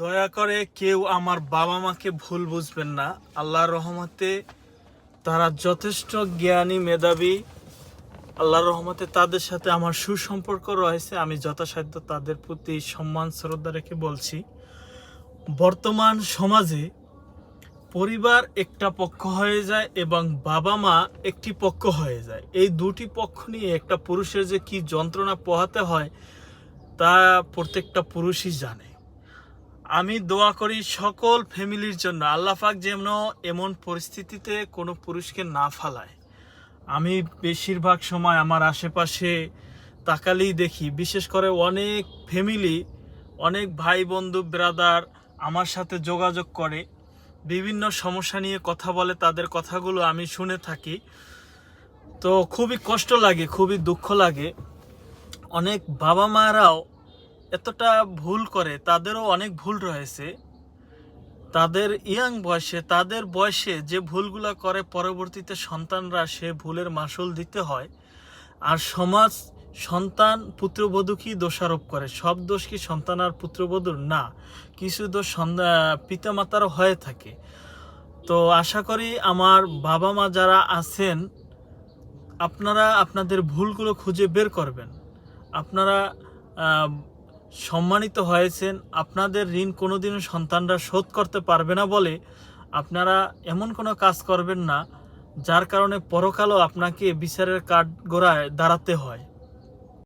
দয়া করে কেউ আমার বাবা মাকে ভুল বুঝবেন না। আল্লাহর রহমতে তারা যথেষ্ট জ্ঞানী, মেধাবী। আল্লাহর রহমতে তাদের সাথে আমার সুসম্পর্ক রয়েছে। আমি যথাসাধ্য তাদের প্রতি সম্মান, শ্রদ্ধা রেখে বলছি, বর্তমান সমাজে পরিবার একটা পক্ষ হয়ে যায় এবং বাবা মা একটি পক্ষ হয়ে যায়। এই দুটি পক্ষ নিয়ে একটা পুরুষের যে কি যন্ত্রণা পোহাতে হয়, তা প্রত্যেকটা পুরুষই জানে। আমি দোয়া করি সকল ফ্যামিলির জন্য। আল্লাহ পাক যেন এমন পরিস্থিতিতে কোনো পুরুষকে না ফালায়। আমি বেশিরভাগ সময় আমার আশেপাশে তাকালেই দেখি, বিশেষ করে অনেক ফ্যামিলি, অনেক ভাই বন্ধু ব্রাদার আমার সাথে যোগাযোগ করে। বিভিন্ন সমস্যা নিয়ে কথা বলে, তাদের কথাগুলো আমি শুনে থাকি। তো খুবই কষ্ট লাগে, খুবই দুঃখ লাগে। অনেক বাবা মারাও এতটা ভুল করে, তাদেরও অনেক ভুল রয়েছে। তাদের ইয়াং বয়সে, তাদের বয়সে যে ভুলগুলো করে, পরবর্তীতে সন্তানরা সে ভুলের মাসুল দিতে হয়। আর সমাজ সন্তান পুত্রবধূকেই দোষারোপ করে? সব দোষ কি সন্তান আর পুত্রবধূর? না, কিছু দোষ পিতামাতারও হয়ে থাকে। তো আশা করি আমার বাবা মা যারা আছেন, আপনারা আপনাদের ভুলগুলো খুঁজে বের করবেন। আপনারা সম্মানিত হয়েছেন। আপনাদের ঋণ কোনোদিনও সন্তানরা শোধ করতে পারবে না বলে আপনারা এমন কোনো কাজ করবেন না, যার কারণে পরকালও আপনাকে বিচারের কাঠ গোড়ায় দাঁড়াতে হয়।